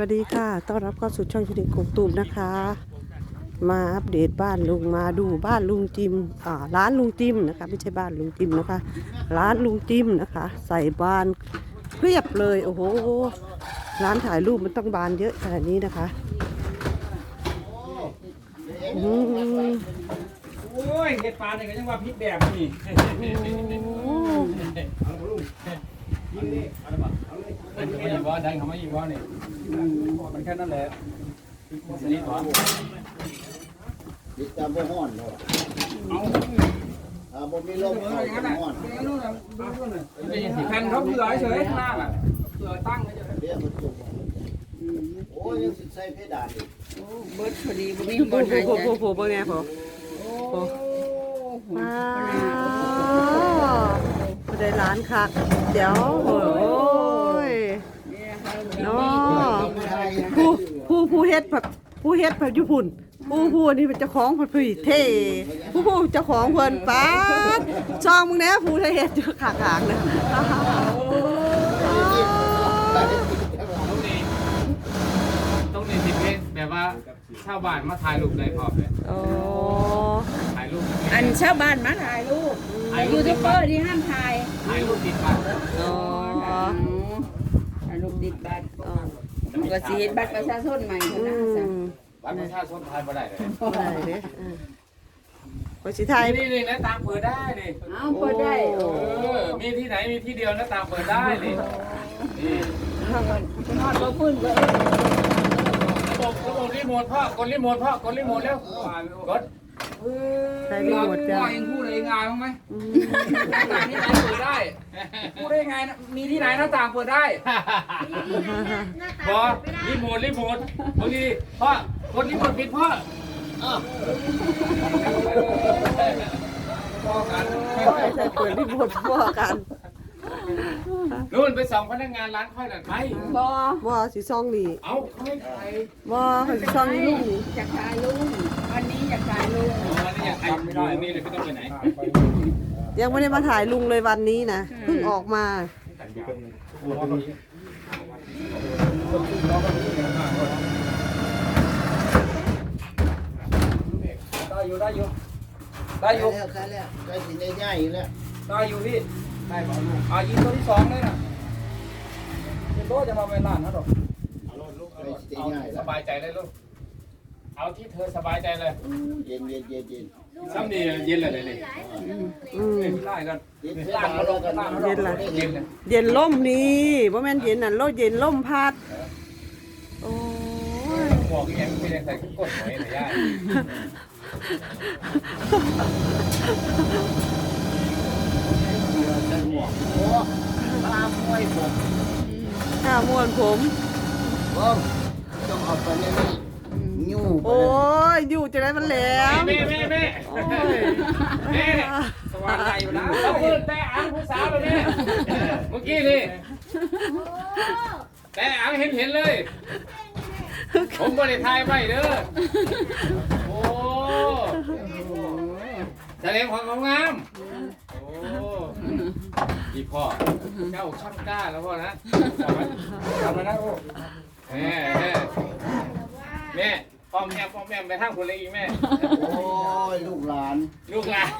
วัสดีค่ะ ต้อนรับเข้าสู่ช่องชุดิกกตูมนะคะ มาอัปเดตบ้านลุง มาดูบ้านลุงจิม อ่า ร้านลุงจิมนะคะ ไม่ใช่บ้านลุงจิมนะคะ ร้านลุงจิมนะคะ ใส่บานเพียบเลย โอ้โห ร้านถ่ายรูปมันต้องบานเยอะขนาดนี้นะคะอืมโอ้ยเห็ดปลาเนี่ยก็ยังว่าพิษแบบนี่มันไม่อยู่ว่าดันเขาไม่อยู่ว่านี่ มันแค่นั้นแหละสนิทหรอติดตามบ่ฮ้อนเนาะเอาอ่าบ่มีลมเออเข้อย่างนั้นก็อะฮ้อนแผ่นเขาเผื่อเฉยข้างล่างอะเผื่อตั้งเฉยเรียกมันจุกโอ้ยยังสิใส่เพดานอีกเบิดพอดีบ่มีโอ้บ่โหหายโอ้โหโอ้โหเป็นไงพอพออ้าวไม่ได้ร้านคักเดี๋ยวโอ้ย เนาะผู้ผู้ผู้ เฮ็ดแบบผู้เฮ็ดแบบญี่ปุ่นผู้ผู้นี่เป็นเจ้าของเพิ่นผู้เท่ผู้ผู้เจ้าของเพิ่นป๊าดช่องมึงแน่ผู้เฮ็ดอยู่ข้างๆนะต้องนี่ติดเพศแบบว่าชาวบ้านมาถ่ายรูปในพอบเลยโอ้ถ่ายรูปอันชาวบ้านมาถ่ายรูปแต่ยูทูบเบอร์ที่ห้ามถ่ายถ่ายรูปติดบ้านโอ้ถ่ายรูปติดบัตร ก็สิเฮ็ดบัตรประชาชนใหม่อืนะจ๊ะมบ้านประชาชนถ่ายมาได้เลยบ่ได้เด้อืมไปสิไทยนี่นี่นะตามเปิดได้นี่เอาเปิดได้เออมีที่ไหนมีที่เดียวนะตามเปิดได้นี่นี่นอดบ่พื้นก็ระบบระบบรีโมทพ่อกดรีโมทพ่อกดรีโมทเร็วกด ใช้รีโมทจ้ะพ่อเองพูดเองงานบ้างไหมอืมหน้าต่างที่ไหนเปิดได้พูดได้ไงนะมีที่ไหนหน้าต่างเปิดได้ พอรีโมทรีโมทบางทีพ่อกดรีโมทปิดพ่อพ่อกันใช้เปิดรีโมทพ่อกัน นู่นไปสองพนักงานร้านค่อยหน่อยไปบ่บ่สิซ่องนี่เอาเขาไม่ถ่ายบ่เขาสิซ่องนี่ลุงนี่อยากถ่ายลุงวันนี้อยากถ่ายลุงอ๋อนี่อยากถ่ายไม่ได้นี่เลยไม่ต้องไปไหนยังไม่ได้มาถ่ายลุงเลยวันนี้นะเพิ่งออกมาได้อยู่ได้อยู่ได้อยู่แล้วใส่แล้วใส่สิได้ง่ายอยู่แล้วได้อยู่พี่ ได้ป่ะลูกอะยิงตัวที่สองเลยนะเดี๋ยวโตจะมาเป็นล้านนะดอกใส่สิได้เอาง่ายที่แล้สวบายใจเลยลูกเอาที่เธอสบายใจเลยเย็นเย็นเย็นเย็นซ้ำนี่เย็นเลยเลยนี่อืมไล่กันเย็นล้านมาลงกันล้านมาลงเย็นละเย็นเลยเย็นล่มนี่บ่แม่นเย็นนั่นโลดเย็นล่มพัดโอ้ยบอกอย่างไม่ได้ใส่กดหอยเลย ย่าโอ้ตามมวยผมข้าม่วนผมบ่ต้องเอาไปนี่นี่ยู่โอ้ยอยู่จะได้มันแหลมแม่แม่แม่โอ้ยแม่สว่างใจอยู่นะเขาพูดแต่อังผู้สาวเลยแม่เมื่อกี้นี่แต่อังเห็นเห็นเลย ผมบริทายไม่เด้อโอ้แสดงความงาม โอ้ดีพ่อเจ้าช่างกล้าแล้วพ่อนะทำมานะโอ้แม่แม่แม่ป้อมแม่ป้อมแม่ไปทางคนเล็กอีกแม่ โอ้ยลูกหลาน ลูกหลาน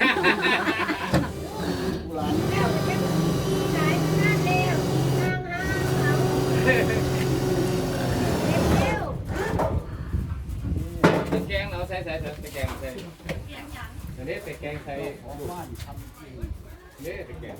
ลูกหลานตะแกงเราใส่ใส่ใส่ตะแกงใส่อันนี้ตะแกงใส่นี่ตะแกง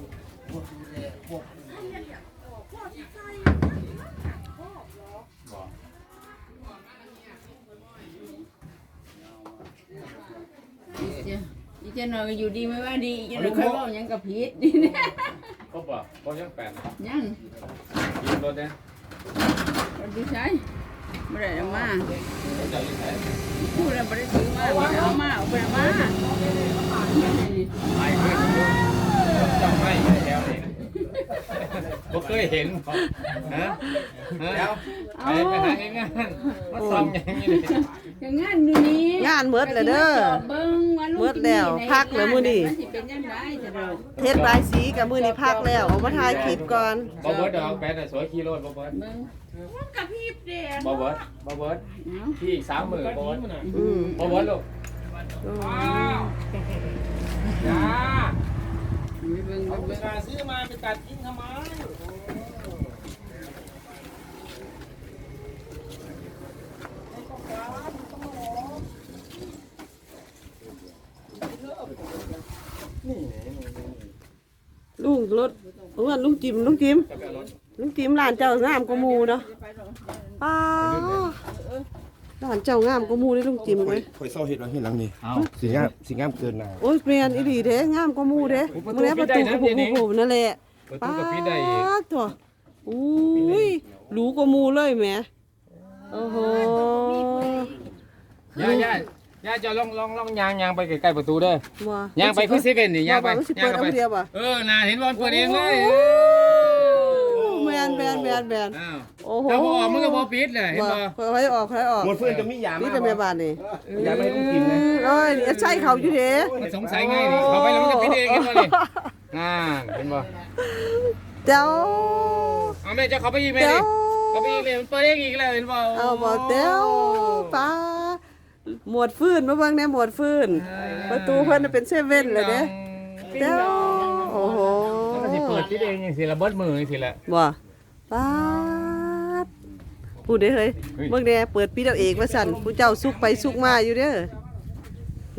อีเจนอยอยู่ดีไม่ว่าดีอีเจนอยค่อยเว้าหยังกับผิดนี่นะครบป่ะครบยังแปดยังยิงรถเนี่ยบ่ได้ใช้บ่ได้เอามาพูดแล้วบ่ได้ซื้อมาบ่ได้เอามาเอาไปเอามา ไม่ขึ้นจังไม่แถวนี้บ่เคยเห็นบ่ฮะฮะไปไปหาเฮ็ดงานมาซ่อมหยังนี่นี่อย่างงานอยู่นี้งานเมิดเลยเด้อเบิ่งว่าลูกเมิดแล้วพักเหรอมื้อนี้ มันสิเป็นยังไงจะเด้อเทศบายสีกับมือนี้พักแล้วเอามาถ่ายคลิปก่อนบ่เบิดดอกแปดน่ะสวยขี่รถบ่เบิดเบิ่งมันกระพริบเด้อบ่เบิดบ่เบิดเนาะพี่อีก3มื้อบ่เบิดอืมบ่เบิดลูกอืมจ้า ไปเบิ่งไปเบิ่งซื้อมาไปตัดทิ้งทำไมลุงรถเพื่อนลุงจิมลุงจิมลุงจิมร้านเจ้างามกว่าหมูเนาะป้า ร้านเจ้างามกว่าหมูเลยลุงจิมเลยคอยเศร้าเห็ดไว้ให้หลังนี่เอาสีงามสีงามเกินหนาโอ้ยเปลี่ยนอีหลีเด้งามกว่าหมูเด้มื้อนี้ประตูกระปุกกระปุกนั่นแหละเปิดป้าตู้กับพี่ได้อีกตัวอุ้ยรู้กว่าหมูเลยแหมโอ้โหย่าย่าย่าจะลองลองลองยางยางไปใกล้ๆประตูเด้อว่ย่างไปคือเซเว่นนี่ย่างไปว่ามันสิย่าเปิงดเข้าไปเอาเดียวบ่เออน่าเห็นบอลเปิดเองเลยแม นแมนแมนแมนอ้าวโอ้โหถ้าบ่ออกมันก็บ่ปิดเลยเห็นบ่ค่อยออกค่อยออกหมดเพื่อนจะมียานี่มาแต่แม่บ้านนี่ยาไม่ต้องกินนะเอ้ยนี่ใช่เขาอยู่เด้มันสงสัยไงนี่เข้าไปแล้วมันก็ปิดเองเห็นบ่นี่อ่าเห็นบ่เจ้าเอาแม่จะเข้าไปอีกแม่เจ้าดิเข้าไปอีกเลยมันเปิดเองอีกแล้วเห็นบ่เอาบ่เจ้าป้าหมวดฟืนมาเบิ่งแน่หมวดฟืนประตูเพิ่นน่ะเป็นเซเว่นเลยเด้เจ้าโอ้โห มันสิเปิดปิดเองจังซี่ละเบิดมือจังซี่ละบ่ ป้าดพูดได้เฮ้ยเฮ้ยเบิ่งแน่เปิดปิดเอาเองว่าซั่นผู้เจ้าสุกไปสุกมาอยู่เด้อ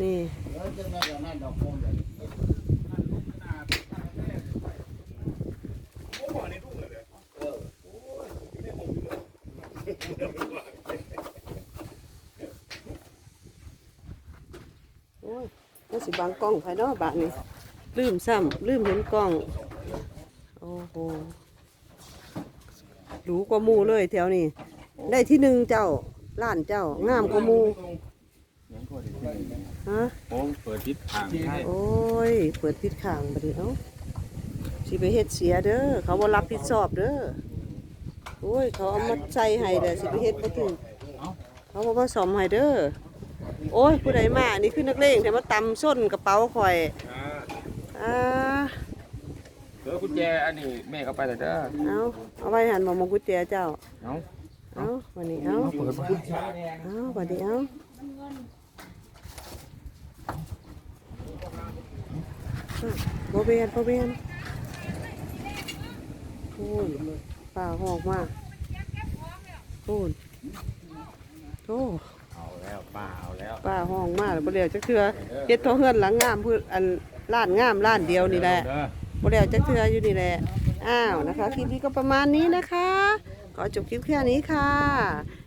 นี่โอ้ยมันสิบังกล้องภายนอกบาดนี้ลืมซ้ำลืมเห็นกล้อง โอ้โห หรูกว่าหมูเลยแถวนี้ได้ที่หนึ่งเจ้าล้านเจ้างามกว่าหมูฮะโอ้เปิดปิดทางได้โอ้ยเปิดปิดข้างบัดนี้เอ้าสิไปเฮ็ดเสียเด้อเขาบ่รับผิดชอบเด้อโอ้ยเขาเอามาใส่ให้เด้อสิไปเฮ็ดบ่ถึงเขาบ่มาซ่อมให้เด้อโอ้ยผู้ใดมานี่คือนักเลงแต่มาตำส้นกระเป๋าข่อยอ่า เออกุญแจอันนี้แม่เขาไปแต่เด้อเอาเอาไว้หันมามองกุญแจเจ้าเอาเอาวันนี้เอาเปิดมาเอาวันนี้เอาโบเบียนโบเบียนโอ้ยป่าหอกมากโอ้ยโอ้เอาแล้วป้าเอาแล้วป่าห้องมากบ่เดียวจักเทือเฮ็ดเทอเฮือนหลังงามพื้นอันล้านงามล้านเดียวนี่แหละ เด้อ บ่แล้วจักเทืออยู่นี่แหละ อ้าวนะคะ คลิปนี้ก็ประมาณนี้นะคะ ขอจบคลิปแค่นี้ค่ะ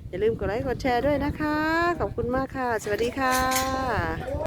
อย่าลืมกดไลค์กดแชร์ด้วยนะคะ ขอบคุณมากค่ะ สวัสดีค่ะ